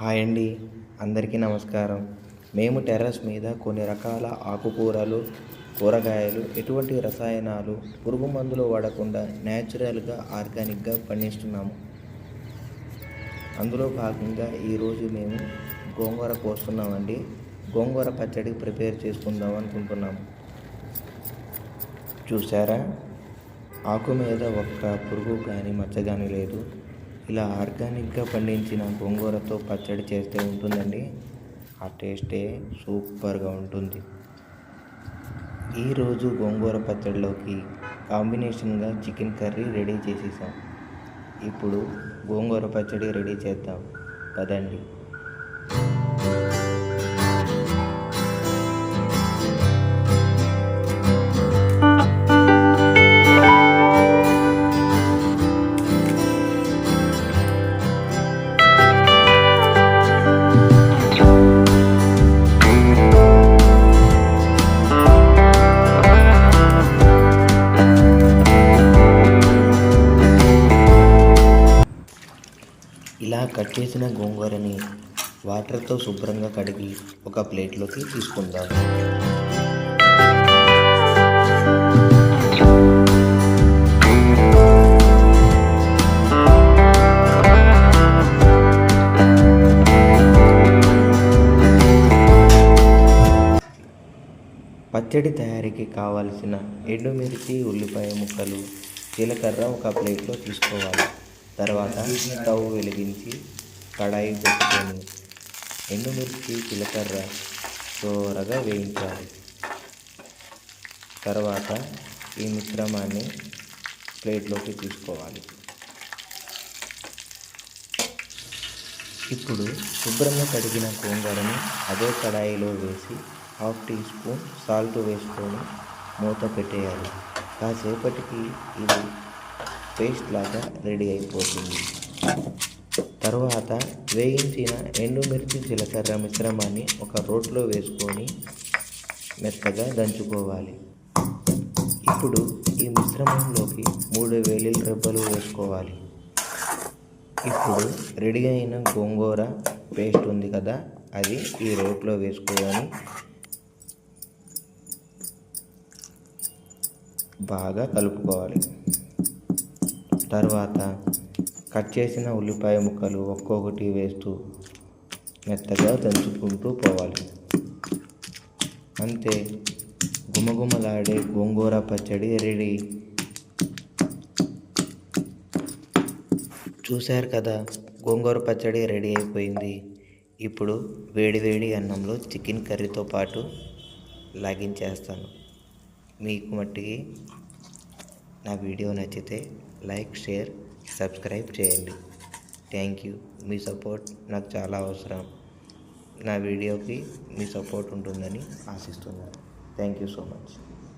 Hi అండి. అందరికీ నమస్కారం. మేము టెర్రస్ మీద కొన్ని రకాల ఆకుకూరలు కూరగాయలు ఎటువంటి రసాయనాలు పురుగు మందులు వాడకుండా న్యాచురల్గా ఆర్గానిక్గా పండిస్తున్నాము. అందులో భాగంగా ఈరోజు మేము గోంగూర కోస్తున్నామండి. గోంగూర పచ్చడి ప్రిపేర్ చేసుకుందాం అనుకుంటున్నాము చూసారా ఆకు మీద ఒక్క పురుగు కానీ మచ్చ కానీ లేదు. ఇలా ఆర్గానిక్గా పండించిన గోంగూరతో పచ్చడి చేస్తే ఉంటుందండి. ఆ టేస్టే సూపర్గా ఉంటుంది. ఈరోజు గోంగూర పచ్చడిలోకి కాంబినేషన్గా చికెన్ కర్రీ రెడీ చేసేసాం. ఇప్పుడు గోంగూర పచ్చడి రెడీ చేద్దాం. పదండి. ఇలా కట్ చేసిన గోంగూరని వాటర్తో శుభ్రంగా కడిగి ఒక ప్లేట్లోకి తీసుకుందాం. పచ్చడి తయారీకి కావలసిన ఎండుమిర్చి ఉల్లిపాయ ముక్కలు జీలకర్ర ఒక ప్లేట్లో తీసుకోవాలి. తర్వాత స్టవ్ వెలిగించి కడాయి పెట్టుకొని ఎండుమిర్చి జీలకర్ర చోరగా వేయించాలి. తర్వాత ఈ మిశ్రమాన్ని ప్లేట్లోకి తీసుకోవాలి. ఇప్పుడు శుభ్రంగా కడిగిన గోంగూరని అదే కడాయిలో వేసి హాఫ్ టీ స్పూన్ సాల్ట్ వేసుకొని మూత పెట్టేయాలి. కాసేపటికి ఇది పేస్ట్ లాగా రెడీ అయిపోతుంది. తర్వాత వేయించిన ఎండుమిర్చి జీలకర్ర మిశ్రమాన్ని ఒక రోట్లో వేసుకొని మెత్తగా దంచుకోవాలి. ఇప్పుడు ఈ మిశ్రమంలోకి మూడు వేలి రెబ్బలు వేసుకోవాలి. ఇప్పుడు రెడీ అయిన గోంగూర పేస్ట్ ఉంది కదా అది ఈ రోట్లో వేసుకొని బాగా కలుపుకోవాలి. తర్వాత కట్ చేసిన ఉల్లిపాయ ముక్కలు ఒక్కొక్కటి వేస్తూ మెత్తగా దంచుకుంటూ పోవాలి. అంతే. గుమగుమలాడే గోంగూర పచ్చడి రెడీ. చూశారు కదా గోంగూర పచ్చడి రెడీ అయిపోయింది. ఇప్పుడు వేడి వేడి అన్నంలో చికెన్ కర్రీతో పాటు లాగించేస్తాను. మీకు మట్టికి నా వీడియో నచ్చితే లైక్ షేర్ సబ్స్క్రైబ్ చేయండి. Thank you. మీ సపోర్ట్ నాకు చాలా అవసరం. నా వీడియోకి మీ సపోర్ట్ ఉంటుందని ఆశిస్తున్నాను. Thank you so much.